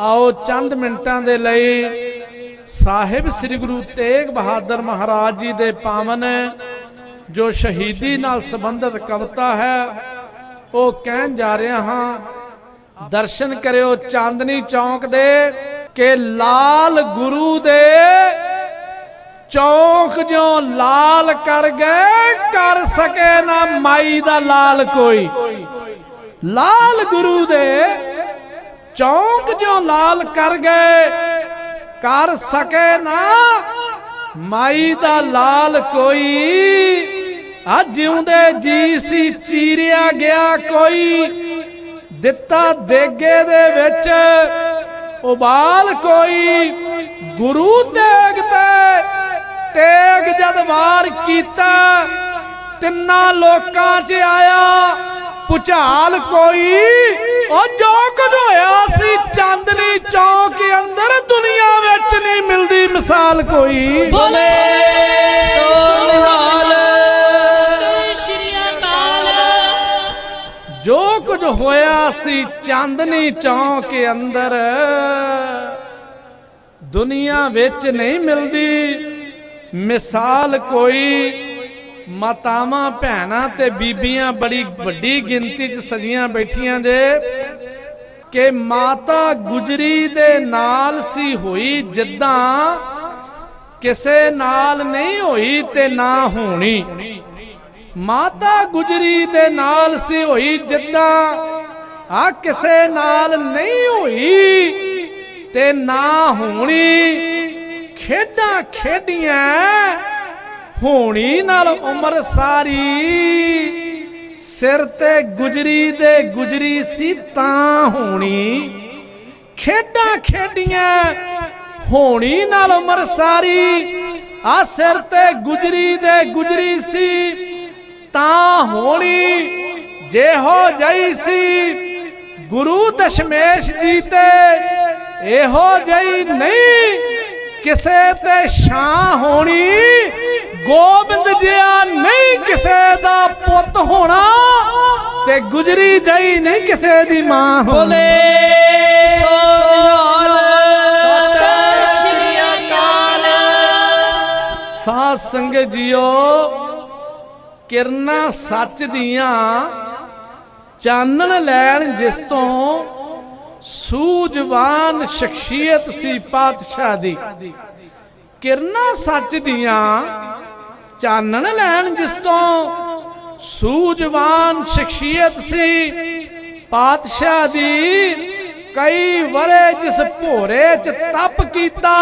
ਆਓ ਚੰਦ ਮਿੰਟਾਂ ਦੇ ਲਈ ਸਾਹਿਬ ਸ੍ਰੀ ਗੁਰੂ ਤੇਗ ਬਹਾਦਰ ਮਹਾਰਾਜ ਜੀ ਦੇ ਪਾਵਨ ਜੋ ਸ਼ਹੀਦੀ ਨਾਲ ਸੰਬੰਧਿਤ ਕਵਿਤਾ ਹੈ, ਉਹ ਕਹਿਣ ਜਾ ਰਿਹਾ ਹਾਂ, ਦਰਸ਼ਨ ਕਰਿਓ ਚਾਂਦਨੀ ਚੌਂਕ ਦੇ ਕਿ ਲਾਲ ਗੁਰੂ ਦੇ ਚੌਂਕ ਜੋ ਲਾਲ ਕਰ ਗਏ, ਕਰ ਸਕੇ ਨਾ ਮਾਈ ਦਾ ਲਾਲ ਕੋਈ। ਲਾਲ ਗੁਰੂ ਦੇ ਚੌਂਕ ਜਿਉ ਲਾਲ ਕਰ ਗਏ, ਕਰ ਸਕੇ ਨਾ, ਮਾਈ ਦਾ ਲਾਲ ਕੋਈ। ਆ ਜਿਉਂਦੇ ਜੀ ਸੀ, ਚੀਰਿਆ ਗਿਆ ਕੋਈ। ਦਿੱਤਾ ਦੇਗੇ ਦੇ ਵਿੱਚ, ਉਬਾਲ ਕੋਈ। ਗੁਰੂ ਤੇਗ ਤੇ ਤੇਗ ਜਦ ਵਾਰ ਕੀਤਾ, ਤਿੰਨਾਂ ਲੋਕਾਂ 'ਚ ਆਇਆ ਪੁਚਾਲ ਕੋਈ। ਉਹ ਜੋ ਮਿਸਾਲ ਕੋਈ ਬੋਲੇ ਸੋ ਨਿਹਾਲ ਸ਼੍ਰੀ ਅਕਾਲ। ਜੋ ਕੁਝ ਹੋਇਆ ਸੀ ਚਾਂਦਨੀ ਚੌਕ ਅੰਦਰ ਦੁਨੀਆ ਵਿੱਚ ਨਹੀਂ ਮਿਲਦੀ। ਮਿਸਾਲ ਕੋਈ ਮਾਤਾਵਾਂ ਭੈਣਾਂ ਤੇ ਬੀਬੀਆਂ ਬੜੀ ਵੱਡੀ ਗਿਣਤੀ 'ਚ ਸਜੀਆਂ ਬੈਠੀਆਂ ਜੇ। ਕਿ ਮਾਤਾ ਗੁਜਰੀ ਦੇ ਨਾਲ ਸੀ ਹੋਈ ਜਿੱਦਾਂ ਕਿਸੇ ਨਾਲ ਨਹੀਂ ਹੋਈ ਤੇ ਨਾ ਹੋਣੀ। ਮਾਤਾ ਗੁਜਰੀ ਦੇ ਨਾਲ ਸੀ ਹੋਈ ਜਿੱਦਾਂ। ਆ ਕਿਸੇ ਨਾਲ ਨਹੀਂ ਹੋਈ ਤੇ ਨਾ ਹੋਣੀ। ਖੇਡਾਂ ਖੇਡੀਆਂ, ਹੋਣੀ ਨਾਲ ਉਮਰ ਸਾਰੀ। ਸਿਰ ਤੇ ਗੁਜਰੀ ਦੇ ਗੁਜਰੀ ਸੀ ਤਾਂ ਹੋਣੀ। ਖੇਡਾਂ ਖੇਡੀਆਂ ਹੋਣੀ ਨਾਲ ਉਮਰ ਸਾਰੀ ਆ ਸਿਰ ਤੇ ਗੁਜਰੀ ਦੇ ਗੁਜਰੀ ਸੀ, ਤਾਂ ਹੋਣੀ ਜਿਹੋ ਜਈ ਸੀ। ਗੁਰੂ ਦਸ਼ਮੇਸ਼ ਜੀ ਤੇ ਇਹੋ ਜਈ ਨਹੀਂ, ਕਿਸੇ ਤੇ ਛਾਂ ਹੋਣੀ। ਗੋਬਿੰਦ ਜਿਆ ਨਹੀਂ, ਕਿਸੇ ਦਾ ਪੁੱਤ ਹੋਣਾ ਤੇ ਗੁਜਰੀ ਜਈ ਨਹੀਂ, ਕਿਸੇ ਦੀ ਮਾਂ ਹੋਣੀ। ਸਾਧ ਸੰਗਤ ਜੀਓ, ਕਿਰਨਾਂ ਸੱਚ ਦੀਆਂ ਚਾਨਣ ਲੈਣ ਜਿਸ ਤੋਂ ਸੂਝਵਾਨ ਸ਼ਖਸੀਅਤ ਸੀ ਪਾਤਸ਼ਾਹ ਦੀ। ਕਿਰਨਾਂ ਸੱਚ ਦੀਆਂ ਚਾਨਣ ਲੈਣ ਜਿਸ ਤੋਂ ਸੂਝਵਾਨ ਸ਼ਖਸੀਅਤ ਸੀ ਪਾਤਸ਼ਾਹ ਦੀ, ਕਈ ਵਰੇ ਜਿਸ ਭੋਰੇ ਚ ਤਪ ਕੀਤਾ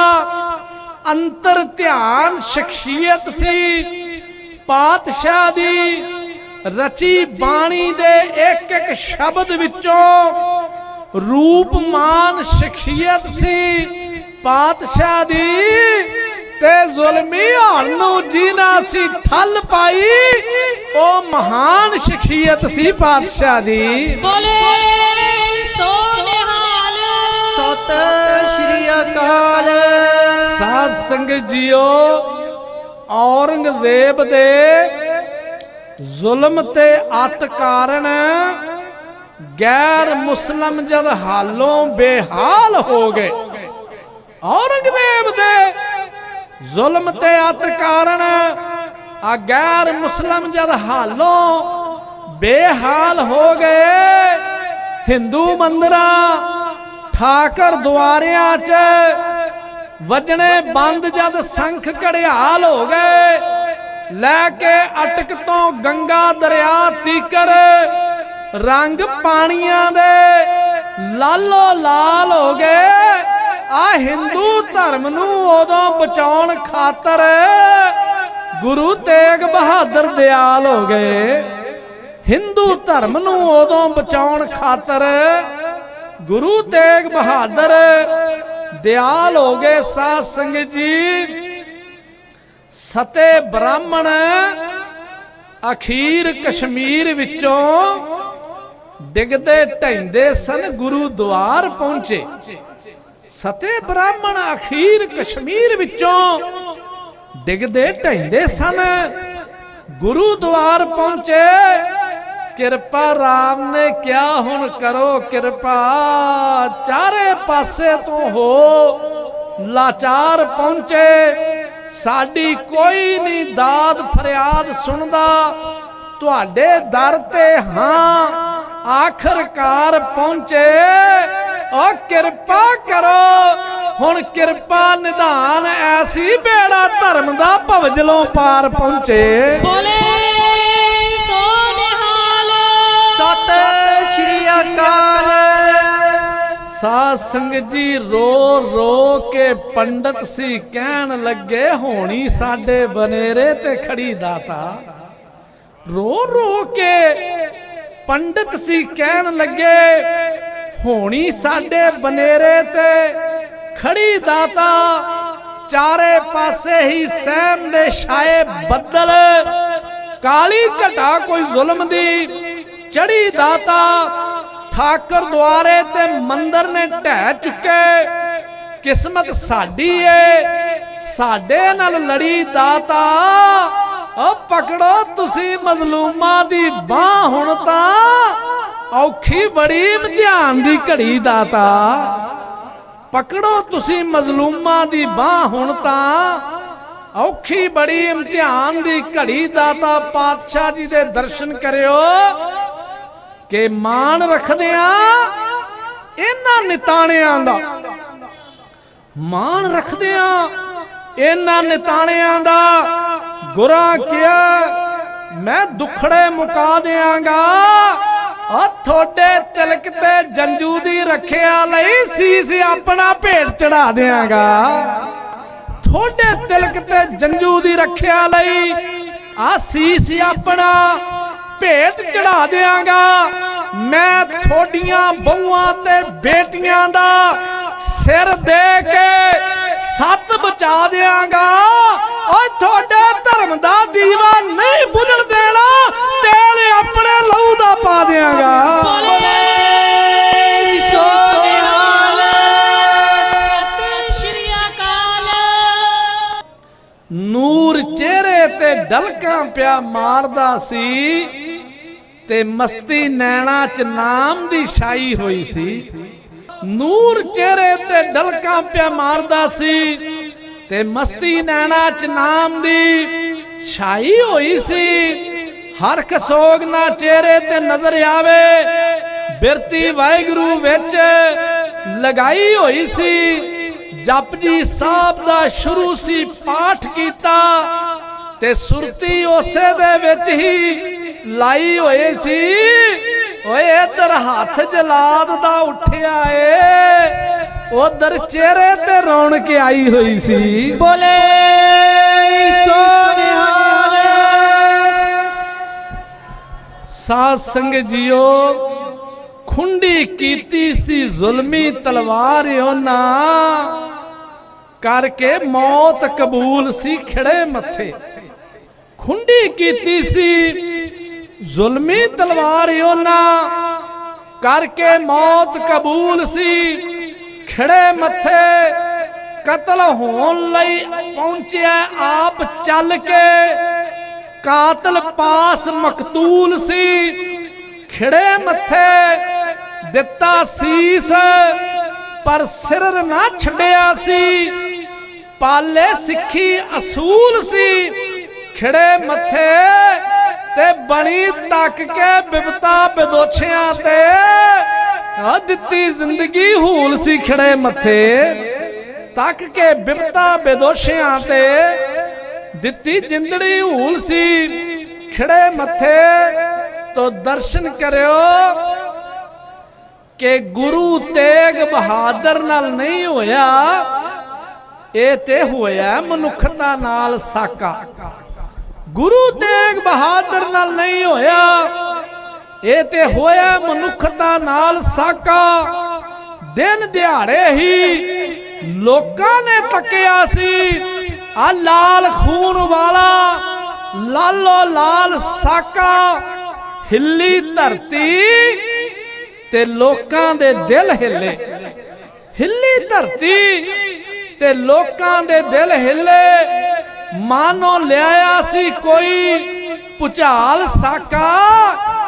ਅੰਤਰ ਧਿਆਨ ਸ਼ਖਸੀਅਤ ਸੀ। ਪਾਤਸ਼ਾਹ ਦੀ ਰਚੀ ਬਾਣੀ ਦੇ ਇੱਕ ਇੱਕ ਸ਼ਬਦ ਵਿੱਚੋਂ ਰੂਪਮਾਨ ਸ਼ਖਸੀਅਤ ਸੀ। ਪਾਤਸ਼ਾਹ ਦੀ ਤੇ ਜ਼ੁਲਮੀ ਹਾਲ ਨੂੰ ਜੀਨਾ ਸੀ ਠੱਲ ਪਾਈ, ਉਹ ਮਹਾਨ ਸ਼ਖਸੀਅਤ ਸੀ ਪਾਤਸ਼ਾਹ ਦੀ। ਬੋਲੇ ਸੋ ਸ਼੍ਰੀ ਅਕਾਲ। ਸਾਧ ਸੰਗਤ ਜੀਓ, ਔਰੰਗਜ਼ੇਬ ਦੇ ਜ਼ੁਲਮ ਤੇ ਅਤ ਕਾਰਨ ਗੈਰ ਮੁਸਲਮ ਜਦ ਹਾਲੋਂ ਬੇਹਾਲ ਹੋ ਗਏ। ਔਰੰਗਜ਼ੇਬ ਦੇ ਜ਼ੁਲਮ ਤੇ ਅਤ ਕਾਰਨ ਆ ਗੈਰ ਮੁਸਲਮ ਜਦ ਹਾਲੋਂ ਬੇਹਾਲ ਹੋ ਗਏ। ਹਿੰਦੂ ਮੰਦਰਾਂ ਠਾਕਰ ਦੁਆਰਿਆਂ 'ਚ ਵਜਣੇ ਬੰਦ ਜਦ ਸੰਖ ਘੜਿਆਲ ਹੋ ਗਏ। ਲੈ ਕੇ ਅਟਕ ਤੋਂ ਗੰਗਾ ਦਰਿਆ ਤੀਕਰ, ਰੰਗ ਪਾਣੀਆਂ ਦੇ ਲਾਲੋ ਲਾਲ ਹੋ ਗਏ। ਆ ਹਿੰਦੂ ਧਰਮ ਨੂੰ ਉਦੋਂ ਬਚਾਉਣ ਖਾਤਰ ਗੁਰੂ ਤੇਗ ਬਹਾਦਰ ਦਿਆਲ ਹੋ ਗਏ। ਹਿੰਦੂ ਧਰਮ ਨੂੰ ਉਦੋਂ ਬਚਾਉਣ ਖਾਤਰ ਗੁਰੂ ਤੇਗ ਬਹਾਦਰ ਦਿਆਲ ਹੋ ਗਏ ਸਾਧ ਸੰਗਤ ਜੀ। ਸਤੇ ਬ੍ਰਾਹਮਣ ਅਖੀਰ ਕਸ਼ਮੀਰ ਵਿੱਚੋਂ ਡਿੱਗਦੇ ਢੈਂਦੇ ਸਨ ਗੁਰੂ ਦੁਆਰ ਪਹੁੰਚੇ। ਸਤੇ ਬ੍ਰਾਹਮਣ ਅਖੀਰ ਕਸ਼ਮੀਰ ਵਿੱਚੋਂ ਡਿੱਗਦੇ ਢੈਂਦੇ ਸਨ ਗੁਰੂ ਦੁਆਰ ਪਹੁੰਚੇ। ਕਿਰਪਾ ਰਾਮ ਨੇ ਕਿਹਾ, ਹੁਣ ਕਰੋ ਕਿਰਪਾ। ਚਾਰੇ ਪਾਸੇ ਤੋਂ ਹੋ ਲਾਚਾਰ ਪਹੁੰਚੇ। ਸਾਡੀ ਕੋਈ ਨਹੀਂ ਦਾਦ ਫਰਿਆਦ ਸੁਣਦਾ। ਤੁਹਾਡੇ ਦਰ ਤੇ ਹਾਂ, ਆਖਰਕਾਰ ਪਹੁੰਚੇ। ਓ ਕਿਰਪਾ ਕਰੋ, ਹੁਣ ਕਿਰਪਾ ਨਿਧਾਨ ਐਸੀ ਬੇੜਾ ਧਰਮ ਦਾ ਭਵਜਲੋਂ ਪਾਰ ਪਹੁੰਚੇ। ਬੋਲੇ। ਅਕਾਲ। ਸਾਧ ਸੰਗਤ ਜੀ, ਰੋ ਰੋ ਕੇ ਪੰਡਤ ਸੀ, ਕਹਿਣ ਲੱਗੇ, ਹੋਣੀ ਸਾਡੇ ਬਨੇਰੇ ਤੇ ਖੜੀ ਦਾਤਾ। ਰੋ ਰੋ ਕੇ ਪੰਡਤ ਸੀ, ਕਹਿਣ ਲੱਗੇ, ਹੋਣੀ ਸਾਡੇ ਬਨੇਰੇ ਤੇ ਖੜੀ ਦਾਤਾ। ਚਾਰੇ ਪਾਸੇ ਹੀ ਸਹਿਮ ਦੇ ਛਾਏ ਬੱਦਲ। ਕਾਲੀ ਘਟਾ ਕੋਈ ਜ਼ੁਲਮ ਦੀ, ਚੜੀ ਦਾਤਾ। ਠਾਕਰ ਦੁਆਰੇ ਤੇ ਮੰਦਰ ਨੇ ਢਹਿ ਚੁੱਕੇ। ਕਿਸਮਤ ਸਾਡੀ ਏ, ਸਾਡੇ ਨਾਲ ਲੜੀ ਦਾਤਾ। ਓ ਪਕੜੋ ਤੁਸੀਂ ਮਜ਼ਲੂਮਾਂ ਦੀ ਬਾਹ ਹੁਣ ਤਾਂ। ਔਖੀ ਬੜੀ ਇਮਤਿਹਾਨ ਦੀ ਘੜੀ ਦਾਤਾ। ਪਕੜੋ ਤੁਸੀਂ ਮਜ਼ਲੂਮਾਂ ਦੀ ਬਾਹ ਹੁਣ ਤਾਂ। ਔਖੀ ਬੜੀ ਇਮਤਿਹਾਨ ਦੀ ਘੜੀ ਦਾਤਾ। ਪਾਤਸ਼ਾਹ ਜੀ ਦੇ ਦਰਸ਼ਨ ਕਰਿਓ। ਕਿ ਮਾਣ ਰੱਖਦੇ ਆ ਇਹਨਾਂ ਨਿਤਾਣਿਆਂ ਦਾ। ਮਾਣ ਰੱਖਦੇ ਆ ਇਹਨਾਂ ਨਿਤਾਣਿਆਂ ਦਾ ਗੁਰਾਂ ਕਿਹਾ ਮੈਂ ਦੁਖੜੇ ਮੁਕਾ ਦਿਆਂਗਾ। ਆ ਤੁਹਾਡੇ ਤਿਲਕ ਤੇ ਜੰਜੂ ਦੀ ਰੱਖਿਆ ਲਈ ਸੀਸ ਆਪਣਾ ਭੇਟ ਚੜਾ ਦਿਆਂਗਾ। ਤੁਹਾਡੇ ਤਿਲਕ ਤੇ ਜੰਜੂ ਦੀ ਰੱਖਿਆ ਲਈ ਆ ਸੀਸ ਆਪਣਾ ਭੇਟ ਚੜਾ ਦਿਆਂਗਾ। ਮੈਂ ਤੁਹਾਡੀਆਂ ਬਹੂਆਂ ਤੇ ਬੇਟੀਆਂ ਦਾ ਸਿਰ ਦੇ ਕੇ ਸੱਤ ਬਚਾ ਦਿਆਂਗਾ। ਓਏ ਤੁਹਾਡੇ ਧਰਮ ਦਾ ਦੀਵਾ ਨਹੀਂ ਬੁਝਣ ਦੇਣਾ, ਤੇਲ ਆਪਣੇ ਲਹੂ ਦਾ ਪਾ ਦਿਆਂਗਾ। ਸ਼੍ਰੀ ਨੂਰ ਚਿਹਰੇ ਤੇ ਡਲਕਾਂ ਪਿਆ ਮਾਰਦਾ ਸੀ। ਤੇ ਮਸਤੀ ਨੈਣਾ ਚ ਨਾਮ ਦੀ ਛਾਈ ਹੋਈ ਸੀ। ਨੂਰ ਚਿਹਰੇ ਤੇ ਡਲਕਾਂ ਪਿਆ ਮਾਰਦਾ ਸੀ ਤੇ ਮਸਤੀ ਨੈਣਾ ਚ ਨਾਮ ਦੀ ਛਾਈ ਹੋਈ ਸੀ। ਹਰ ਖਸੋਗ ਨਾ ਚਿਹਰੇ ਤੇ ਨਜ਼ਰ ਆਵੇ, ਬਿਰਤੀ ਵਾਹਿਗੁਰੂ ਵਿੱਚ ਲਗਾਈ ਹੋਈ ਸੀ। ਜਪਜੀ ਸਾਹਿਬ ਦਾ ਸ਼ੁਰੂ ਸੀ ਪਾਠ ਕੀਤਾ ਤੇ ਸੁਰਤੀ ਉਸੇ ਦੇ ਵਿੱਚ ਹੀ ਲਾਈ ਹੋਈ ਸੀ। ਓਏ ਇਧਰ ਹੱਥ ਜਲਾਦ ਦਾ ਉੱਠਿਆ ਏ। ਉਧਰ ਚਿਹਰੇ ਤੇ ਰੌਣਕ ਆਈ ਹੋਈ ਸੀ। ਬੋਲੇ ਸੋ ਨਿਹਾਲ। ਸਾਧ ਸੰਗਤ ਜੀਓ ਖੁੰਡੀ ਕੀਤੀ ਸੀ ਜ਼ੁਲਮੀ ਤਲਵਾਰ ਉਹਨਾਂ। ਕਰਕੇ ਮੌਤ ਕਬੂਲ ਸੀ ਖੜੇ ਮੱਥੇ। ਖੁੰਡੀ ਕੀਤੀ ਸੀ ਜ਼ੁਲਮੀ ਤਲਵਾਰ ਉਹਨਾਂ ਕਰਕੇ ਮੌਤ ਕਬੂਲ ਸੀ। ਖੜੇ ਮੱਥੇ ਕਤਲ ਹੋਣ ਲਈ ਪਹੁੰਚਿਆ ਆਪ ਚੱਲ ਕੇ। ਕਾਤਲ ਪਾਸ ਮਕਤੂਲ ਸੀ। ਖਿੜੇ ਮੱਥੇ ਦਿੱਤਾ ਸੀਸ, ਪਰ ਸਿਰ ਨਾ ਛੱਡਿਆ ਸੀ। ਪਾਲੇ ਸਿੱਖੀ ਅਸੂਲ ਸੀ। ਖਿੜੇ ਮੱਥੇ ਤੇ ਬਣੀ ਤੱਕ ਕੇ ਬਿਪਤਾ ਬਦੋਛਿਆਂ ਤੇ। ਆ ਦਿੱਤੀ ਜ਼ਿੰਦਗੀ ਹੂਲ ਸੀ ਖਿੜੇ ਮੱਥੇ। ਤੱਕ ਕੇ ਬਿਪਤਾ ਬਦੋਛਿਆਂ ਤੇ। ਦਿੱਤੀ ਜਿੰਦੜੀ ਹੂਲ ਸੀ ਖਿੜੇ ਮੱਥੇ। ਤੋ ਦਰਸ਼ਨ ਕਰਿਓ ਕਿ ਗੁਰੂ ਤੇਗ ਬਹਾਦਰ ਨਾਲ ਨਹੀਂ ਹੋਇਆ। ਇਹ ਤੇ ਹੋਇਆ ਮਨੁੱਖਤਾ ਨਾਲ ਸਾਕਾ। ਗੁਰੂ ਤੇਗ ਬਹਾਦਰ ਨਾਲ ਨਹੀਂ ਹੋਇਆ। ਇਹ ਤੇ ਹੋਇਆ ਮਨੁੱਖਤਾ ਨਾਲ ਸਾਕਾ। ਦਿਨ ਦਿਹਾੜੇ ਹੀ ਲੋਕਾਂ ਨੇ ਤੱਕਿਆ ਸੀ। ਆ ਲਾਲ ਖੂਨ ਵਾਲਾ, ਲਾਲੋ ਲਾਲ ਸਾਕਾ, ਹਿੱਲੀ ਧਰਤੀ ਤੇ ਲੋਕਾਂ ਦੇ ਦਿਲ ਹਿੱਲੇ। ਹਿੱਲੀ ਧਰਤੀ ਤੇ ਲੋਕਾਂ ਦੇ ਦਿਲ ਹਿੱਲੇ। ਮਾਨੋ ਲਿਆਇਆ ਸੀ ਕੋਈ ਭੁਚਾਲ ਸਾਕਾ।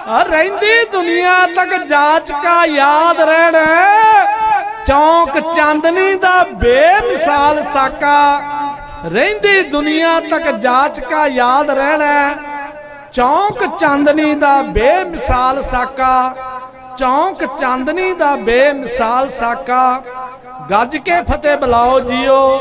ਆ ਰਹਿੰਦੀ ਦੁਨੀਆ ਤੱਕ ਜਾਚਕਾ ਯਾਦ ਰਹਿਣਾ ਚੌਂਕ ਚਾਂਦਨੀ ਦਾ ਬੇਮਿਸਾਲ ਸਾਕਾ। ਰਹਿੰਦੀ ਦੁਨੀਆ ਤੱਕ ਜਾਚਕਾ ਯਾਦ ਰਹਿਣਾ ਚੌਂਕ ਚਾਂਦਨੀ ਦਾ ਬੇਮਿਸਾਲ ਸਾਕਾ। ਚੌਂਕ ਚਾਂਦਨੀ ਦਾ ਬੇਮਿਸਾਲ ਸਾਕਾ। ਗੱਜ ਕੇ ਫਤਿਹ ਬੁਲਾਓ ਜੀਓ।